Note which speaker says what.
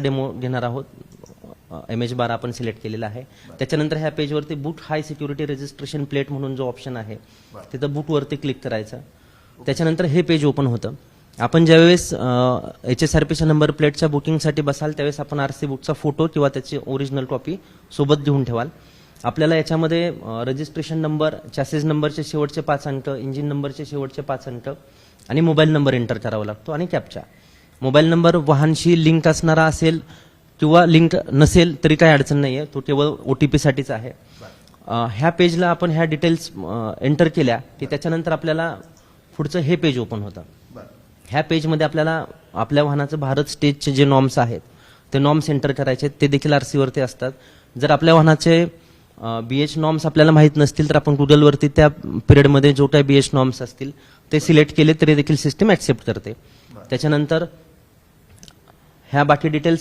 Speaker 1: Demo घेणार आहोत. M H बारा आपण सिलेक्ट केलेला आहे. त्याच्यानंतर ह्या पेजवरती बूट हाय सिक्युरिटी रजिस्ट्रेशन प्लेट म्हणून जो ऑप्शन आहे तिथं बूटवरती क्लिक करायचं. त्याच्यानंतर हे पेज ओपन होतं. आपण ज्यावेळेस एच एस आर पीच्या नंबर प्लेटच्या बुकिंगसाठी बसाल त्यावेळेस आपण आर सी बुकचा फोटो किंवा त्याची ओरिजिनल कॉपी सोबत घेऊन ठेवाल. आपल्याला याच्यामध्ये रजिस्ट्रेशन नंबर चॅसेस नंबरचे शेवटचे पाच अंक इंजिन नंबरचे शेवटचे पाच अंक आणि मोबाईल नंबर एंटर करावा लागतो आणि कॅपचा मोबाईल नंबर वाहनशी लिंक असणारा असेल किंवा लिंक नसेल तरी काही अडचण नाही आहे तो केवळ ओ टी पीसाठीच आहे. ह्या पेजला आपण ह्या डिटेल्स एंटर केल्या की त्याच्यानंतर आपल्याला पुढचं हे पेज ओपन होतं. ह्या पेजमध्ये आपल्याला आपल्या वाहनाचं भारत स्टेजचे जे नॉर्म्स आहेत ते नॉर्म्स एंटर करायचे ते देखील आर सीवरती असतात. जर आपल्या वाहनाचे बी एच नॉर्म्स आपल्याला माहीत नसतील तर आपण गुगलवरती त्या पिरियडमध्ये जो काही बी एच नॉर्म्स असतील ते सिलेक्ट केले तरी देखील सिस्टम ऍक्सेप्ट करते. त्याच्यानंतर ह्या बाकी डिटेल्स